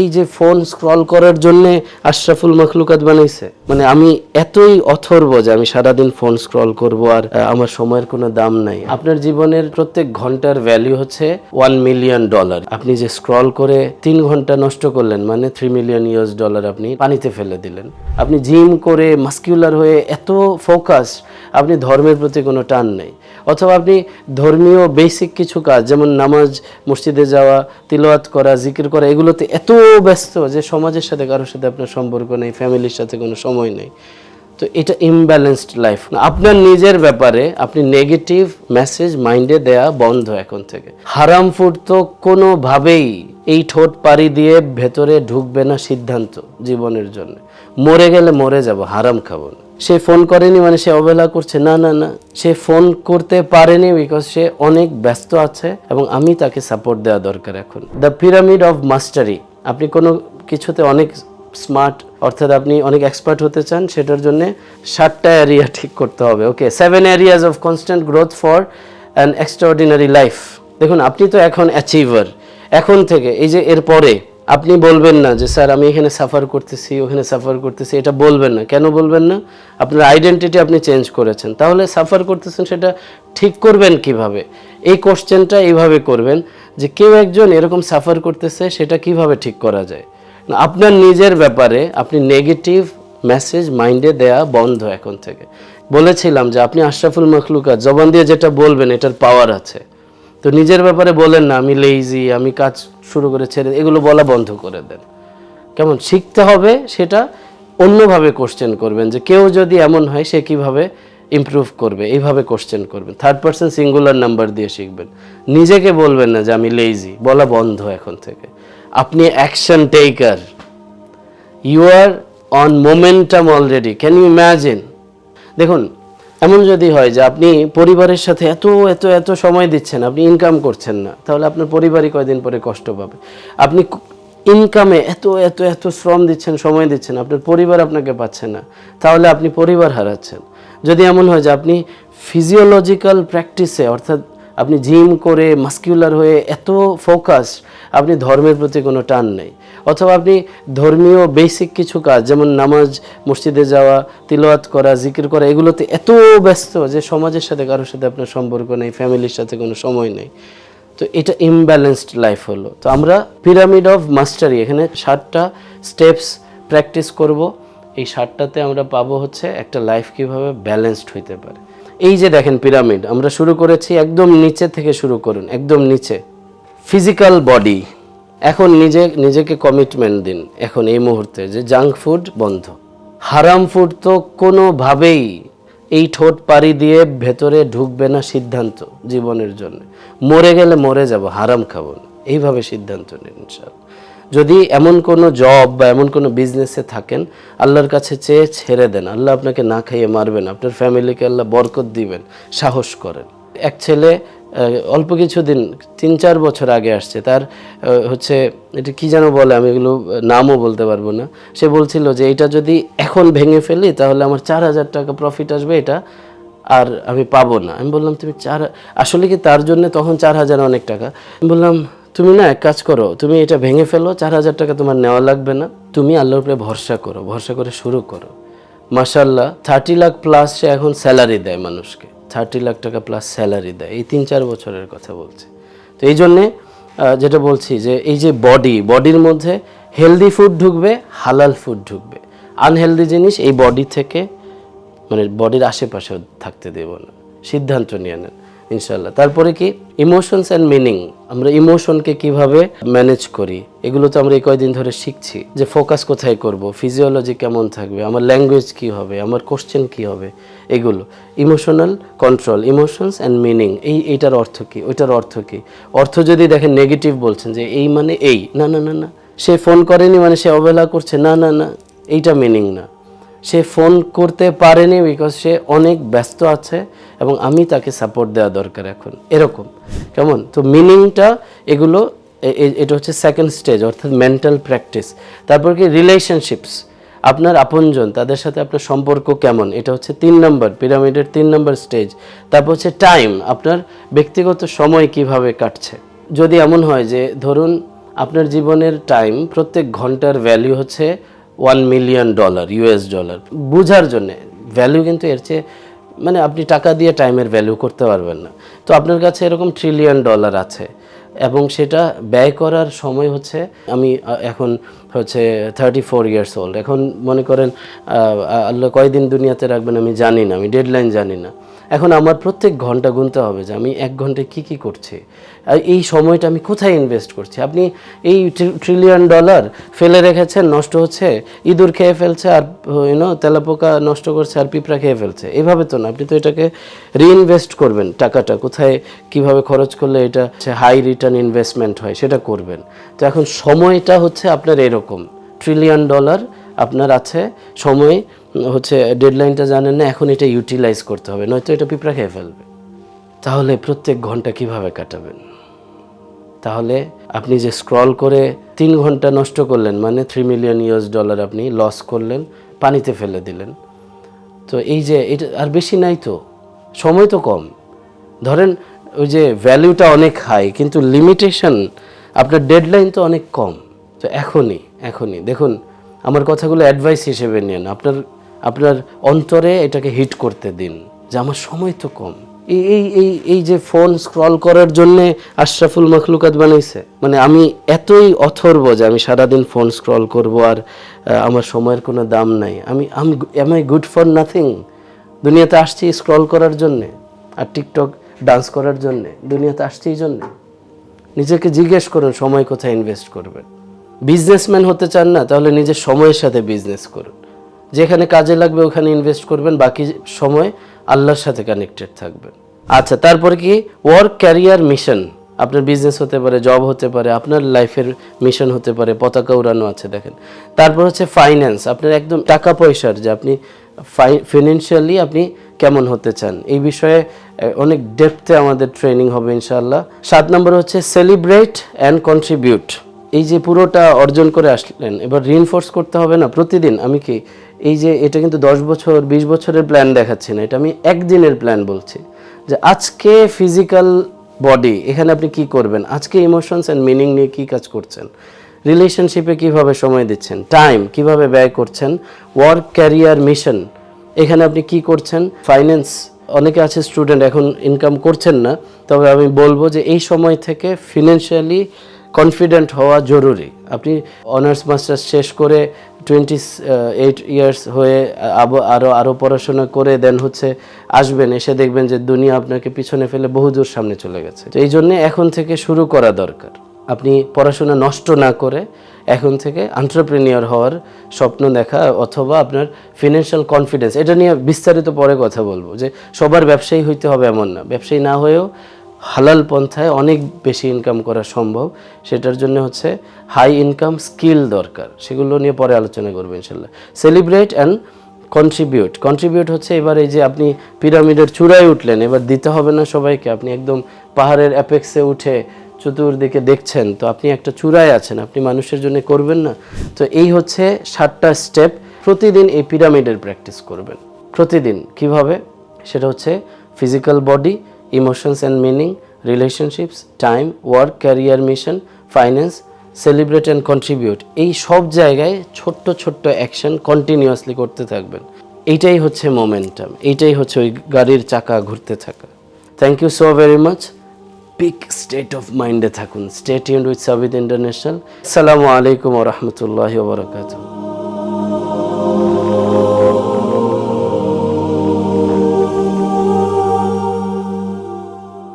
এই যে phone scroll করার জন্য আশরাফুল মখলুকাত বানাইছে। মানে আমি এতই অথর্ব যে আমি সারাদিন ফোন স্ক্রল করব আর আমার সময়ের কোনো দাম নাই। আপনার জীবনের প্রত্যেক ঘণ্টার ভ্যালু হচ্ছে ওয়ান মিলিয়ন ডলার আপনি যে স্ক্রল করে তিন ঘণ্টা নষ্ট করলেন মানে থ্রি মিলিয়ন ইউএস ডলার আপনি পানিতে ফেলে দিলেন। আপনি জিম করে মাস্কিউলার হয়ে এত ফোকাস আপনি ধর্মের প্রতি কোনো টান নেই। অথবা আপনি ধর্মীয় বেসিক কিছু কাজ, যেমন নামাজ, মসজিদে যাওয়া, তিলওয়াত করা, জিকির করা, এগুলোতে এত ব্যস্ত যে সমাজের সাথে, কারোর সাথে আপনার সম্পর্ক নেই, ফ্যামিলির সাথে কোনো সময় নেই। তো এটা ইমব্যালেন্সড লাইফ আপনার নিজের ব্যাপারে আপনি নেগেটিভ মেসেজ মাইন্ডে দেয়া বন্ধ এখন থেকে। হারাম ফুড তো কোনোভাবেই এই ঠোঁট পাড়ি দিয়ে ভেতরে ঢুকবে না সিদ্ধান্ত জীবনের জন্য। মরে গেলে মরে যাব, হারাম খাব না। সে ফোন করেনি মানে সে অবহেলা করছে। না না না। সে ফোন করতে পারেনি বিকজ সে অনেক ব্যস্ত আছে এবং আমি তাকে সাপোর্ট দেওয়া দরকার এখন। দ্য পিরামিড অফ মাস্টারি আপনি কোনো কিছুতে অনেক স্মার্ট অর্থাৎ আপনি অনেক এক্সপার্ট হতে চান, সেটার জন্য সাতটা এরিয়া ঠিক করতে হবে। Okay seven areas of constant growth for an extraordinary life দেখুন, আপনি তো এখন অ্যাচিভার এখন থেকে, এই যে এরপরে আপনি বলবেন না যে, স্যার, আমি এখানে সাফার করতেছি, ওখানে সাফার করতেছি। এটা বলবেন না। কেন বলবেন না? আপনার আইডেন্টিটি আপনি চেঞ্জ করেছেন। তাহলে সাফার করতেছেন, সেটা ঠিক করবেন কীভাবে? এই কোশ্চেনটা এইভাবে করবেন যে কেউ একজন এরকম সাফার করতেছে, সেটা কীভাবে ঠিক করা যায়? আপনার নিজের ব্যাপারে আপনি নেগেটিভ মেসেজ মাইন্ডে দেয়া বন্ধ এখন থেকে। বলেছিলাম যে আপনি আশরাফুল মখলুকাত, জবান দিয়ে যেটা বলবেন এটার পাওয়ার আছে। তো নিজের ব্যাপারে বলেন না, আমি লেইজি আমি কাজ শুরু করে ছেড়ে এগুলো বলা বন্ধ করে দেন। কেমন? শিখতে হবে সেটা, অন্যভাবে কোশ্চেন করবেন যে কেউ যদি এমন হয়, সে কীভাবে ইমপ্রুভ করবে, এইভাবে কোশ্চেন করবেন। থার্ড পার্সন সিঙ্গুলার নাম্বার দিয়ে শিখবেন। নিজেকে বলবেন না যে আমি লেইজি বলা বন্ধ এখন থেকে। আপনি action taker you are on momentum already can you imagine দেখুন, এমন যদি হয় যে আপনি পরিবারের সাথে এত এত এত সময় দিচ্ছেন, আপনি ইনকাম করছেন না, তাহলে আপনার পরিবারই কয়দিন পরে কষ্ট পাবে? আপনি ইনকামে এত এত এত শ্রম দিচ্ছেন, সময় দিচ্ছেন, আপনার পরিবার আপনাকে পাচ্ছে না। তাহলে আপনি পরিবার হারাচ্ছেন। যদি এমন হয় যে আপনি ফিজিওলজিক্যাল প্র্যাকটিসে অর্থাৎ আপনি জিম করে মাস্কিউলার হয়ে এত ফোকাস আপনি ধর্মের প্রতি কোনো টান নেই। অথবা আপনি ধর্মীয় বেসিক কিছু কাজ, যেমন নামাজ, মসজিদে যাওয়া, তিলওয়াত করা জিকির করা, এগুলোতে এত ব্যস্ত যে সমাজের সাথে কারোর সাথে আপনার সম্পর্ক নেই ফ্যামিলির সাথে কোনো সময় নেই। তো এটা ইমব্যালেন্সড লাইফ হলো। তো আমরা পিরামিড অফ মাস্টারি এখানে ষাটটা স্টেপস প্র্যাকটিস করব। এই ষাটটাতে আমরা পাবো হচ্ছে একটা লাইফ কীভাবে ব্যালেন্সড হইতে পারে। এই যে দেখেন পিরামিড আমরা শুরু করেছি একদম নিচে থেকে শুরু করুন, একদম নিচে। ফিজিক্যাল বডি এখন নিজে, নিজেকে কমিটমেন্ট দিন, এখন এই মুহূর্তে যে জাঙ্ক ফুড বন্ধ। হারাম ফুড তো কোনোভাবেই এই ঠোঁট পাড়ি দিয়ে ভেতরে ঢুকবে না সিদ্ধান্ত জীবনের জন্য। মরে গেলে মরে যাব, হারাম খাব না। এইভাবে সিদ্ধান্ত নিন, ইনশাআল্লাহ। যদি এমন কোনো জব বা এমন কোনো বিজনেসে থাকেন, আল্লাহর কাছে চেয়ে ছেড়ে দেন। আল্লাহ আপনাকে না খাইয়ে মারবেন, আপনার ফ্যামিলিকে আল্লাহ বরকত দিবেন, সাহস করেন। এক ছেলে অল্প কিছুদিন, তিন চার বছর আগে আসছে, তার হচ্ছে, এটা কি যেন বলে, আমি এগুলো নামও বলতে পারব না। সে বলছিল যে এটা যদি এখন ভেঙে ফেলি, তাহলে আমার চার হাজার টাকা প্রফিট আসবে, এটা আর আমি পাবো না। আমি বললাম, তুমি চার, আসলে কি তার জন্য তখন চার হাজার অনেক টাকা? আমি বললাম তুমি না, এক কাজ করো, তুমি এটা ভেঙে ফেলো, চার হাজার টাকা তোমার নেওয়া লাগবে না, তুমি আল্লাহর উপরে ভরসা করো, ভরসা করে শুরু করো। মাসাল্লাহ থার্টি লাখ প্লাস সে এখন স্যালারি দেয় মানুষকে থার্টি লাখ টাকা প্লাস স্যালারি দেয়, এই তিন চার বছরের কথা বলছে। তো এই জন্যে যেটা বলছি যে এই যে বডি বডির মধ্যে হেলদি ফুড ঢুকবে হালাল ফুড ঢুকবে। আনহেলদি জিনিস এই বডি থেকে মানে বডির আশেপাশে থাকতে দেব না। সিদ্ধান্ত নিয়ে নেন। ইনশাল্লাহ তারপরে কি? ইমোশনস অ্যান্ড মিনিং আমরা ইমোশনকে কীভাবে ম্যানেজ করি? এগুলো তো আমরা এই কয়দিন ধরে শিখছি। যে ফোকাস কোথায় করব? ফিজিওলজি কেমন থাকবে? আমার ল্যাঙ্গুয়েজ কি হবে? আমার কোশ্চেন কি হবে? এগুলো। Emotional control emotions and meaning এই, এইটার অর্থ কি? ওইটার অর্থ কি? অর্থ যদি দেখেন নেগেটিভ বলছেন যে এই মানে এই। না না না না। সে ফোন করেনি মানে সে অবহেলা করছে। না না না। এইটা মিনিং না। সে ফোন করতে পারেনি বিকজ সে অনেক ব্যস্ত আছে এবং আমি তাকে সাপোর্ট দেওয়া দরকার এখন। এরকম। কেমন? তো মিনিংটা এগুলো এটা হচ্ছে সেকেন্ড স্টেজ অর্থাৎ মেন্টাল প্র্যাকটিস তারপর কি? রিলেশনশিপস আপনার আপনজন, তাদের সাথে আপনার সম্পর্ক কেমন? এটা হচ্ছে তিন নম্বর পিরামিডের তিন নম্বর স্টেজ তারপর হচ্ছে টাইম আপনার ব্যক্তিগত সময় কীভাবে কাটছে? যদি এমন হয় যে, ধরুন আপনার জীবনের টাইম প্রত্যেক ঘণ্টার ভ্যালু হচ্ছে one million dollar US dollar বোঝার জন্যে ভ্যালু কিন্তু এর চেয়ে মানে আপনি টাকা দিয়ে টাইমের ভ্যালু করতে পারবেন না। তো আপনার কাছে এরকম ট্রিলিয়ন ডলার আছে এবং সেটা ব্যয় করার সময় হচ্ছে, আমি এখন হচ্ছে থার্টি ফোর ইয়ার্স ওল্ড এখন মনে করেন আল্লাহ কয়দিন দুনিয়াতে রাখবেন আমি জানি না, আমি ডেডলাইন জানি না। এখন আমার প্রত্যেক ঘণ্টা গুনতে হবে যে আমি এক ঘন্টায় কী কী করছি। এই সময়টা আমি কোথায় ইনভেস্ট করছি? আপনি এই ট্রিলিয়ন ডলার ফেলে রেখেছেন, নষ্ট হচ্ছে, ইঁদুর খেয়ে ফেলছে আর ইউনো তেলাপোকা নষ্ট করছে আর পিঁপড়া খেয়ে ফেলছে। এভাবে তো না, আপনি তো এটাকে রিইনভেস্ট করবেন টাকাটা। কোথায়, কীভাবে খরচ করলে এটা হাই রিটার্ন ইনভেস্টমেন্ট হয় সেটা করবেন। তো এখন সময়টা হচ্ছে আপনার এরকম। ট্রিলিয়ন ডলার আপনার আছে, সময়, হচ্ছে ডেডলাইনটা জানেন না, এখন এটা ইউটিলাইজ করতে হবে, নয়তো এটা পিঁপড়া খেয়ে ফেলবে। তাহলে প্রত্যেক ঘণ্টা কীভাবে কাটাবেন? তাহলে আপনি যে স্ক্রল করে তিন ঘণ্টা নষ্ট করলেন মানে থ্রি মিলিয়ন ইউএস ডলার আপনি লস করলেন, পানিতে ফেলে দিলেন। তো এই যে এটা আর বেশি নাই তো, সময় তো কম। ধরেন ওই যে ভ্যালুটা অনেক হাই কিন্তু লিমিটেশন আপনার ডেডলাইন তো অনেক কম। তো এখনই এখনই। দেখুন, আমার কথাগুলো অ্যাডভাইস হিসেবে নেন। আপনার আপনার অন্তরে এটাকে হিট করতে দিন, যে আমার সময় তো কম। এই এই এই যে ফোন স্ক্রল করার জন্যে আশরাফুল মখলুকাত বানাইছে। মানে আমি এতই অথর্ব যে আমি সারাদিন ফোন স্ক্রল করব আর আমার সময়ের কোনো দাম নাই। আমি আমি am I good for nothing দুনিয়াতে আসছি স্ক্রল করার জন্যে আর টিকটক ডান্স করার জন্যে। দুনিয়াতে আসছি এই জন্যে। নিজেকে জিজ্ঞেস করুন সময় কোথায় ইনভেস্ট করবেন। বিজনেসম্যান হতে চান না, তাহলে নিজের সময়ের সাথে বিজনেস করুন। যেখানে কাজে লাগবে ওখানে ইনভেস্ট করবেন, বাকি সময় আল্লাহর সাথে কানেক্টেড থাকবেন। আচ্ছা তারপরে কি? ওয়ার্ক ক্যারিয়ার মিশন আপনার বিজনেস হতে পারে জব হতে পারে, আপনার লাইফের মিশন হতে পারে, পতাকা উড়ানো আছে, দেখেন। তারপর হচ্ছে ফাইন্যান্স আপনার একদম টাকা পয়সার যে আপনি ফিনান্সিয়ালি আপনি কেমন হতে চান। এই বিষয়ে অনেক ডেপথে আমাদের ট্রেনিং হবে, ইনশাআল্লাহ। সাত নম্বর হচ্ছে সেলিব্রেট অ্যান্ড কন্ট্রিবিউট এই যে পুরোটা অর্জন করে আসলেন, এবার রিইনফোর্স করতে হবে না, প্রতিদিন। আমি কি, এই যে এটা কিন্তু দশ বছর, বিশ বছরের প্ল্যান দেখাচ্ছি না, এটা আমি একদিনের প্ল্যান বলছি। যে আজকে ফিজিক্যাল বডি এখানে আপনি কি করবেন? আজকে ইমোশনস অ্যান্ড মিনিং নিয়ে কি কাজ করছেন? রিলেশনশিপে কীভাবে সময় দিচ্ছেন? টাইম কীভাবে ব্যয় করছেন? ওয়ার্ক ক্যারিয়ার মিশন এখানে আপনি কি করছেন? ফাইন্যান্স অনেকে আছে স্টুডেন্ট এখন ইনকাম করছেন না, তবে আমি বলব যে এই সময় থেকে ফিনান্সিয়ালি কনফিডেন্ট হওয়া জরুরি। আপনি অনার্স মাস্টার্স শেষ করে টোয়েন্টি এইট ইয়ার্স হয়ে আরও আরও পড়াশোনা করে দেন হচ্ছে আসবেন, এসে দেখবেন যে দুনিয়া আপনাকে পিছনে ফেলে বহু দূর সামনে চলে গেছে। তো এই জন্যে এখন থেকে শুরু করা দরকার। আপনি পড়াশোনা নষ্ট না করে এখন থেকে আন্টারপ্রেনিয়র হওয়ার স্বপ্ন দেখা অথবা আপনার ফিনান্সিয়াল কনফিডেন্স এটা নিয়ে বিস্তারিত পরে কথা বলব যে সবার ব্যবসায়ী হইতে হবে এমন না। ব্যবসায়ী না হয়েও হালাল পন্থায় অনেক বেশি ইনকাম করা সম্ভব। সেটার জন্য হচ্ছে হাই ইনকাম স্কিল দরকার। সেগুলো নিয়ে পরে আলোচনা করব ইনশাল্লাহ। সেলিব্রেট অ্যান্ড কন্ট্রিবিউট কন্ট্রিবিউট হচ্ছে এবার এই যে আপনি পিরামিডের চূড়ায় উঠলেন, এবার দিতে হবে না সবাইকে। আপনি একদম পাহাড়ের অ্যাপেক্সে উঠে চতুর্দিকে দেখছেন, তো আপনি একটা চূড়ায় আছেন, আপনি মানুষের জন্য করবেন না। তো এই হচ্ছে সাতটা স্টেপ প্রতিদিন এই পিরামিডের প্র্যাকটিস করবেন। প্রতিদিন। কীভাবে? সেটা হচ্ছে physical body emotions and meaning relationships time work career mission finance celebrate and contribute এই সব জায়গায় ছোট্ট ছোট্ট অ্যাকশন কন্টিনিউয়াসলি করতে থাকবেন। এইটাই হচ্ছে মোমেন্টাম এইটাই হচ্ছে ওই গাড়ির চাকা ঘুরতে থাকা। Thank you so very much peak state of মাইন্ডে থাকুন। স্টেট ইউন উইথ সাবিদ ইন্টারন্যাশনাল আসসালামু আলাইকুম রহমতুল্লাহ বারকাতুহ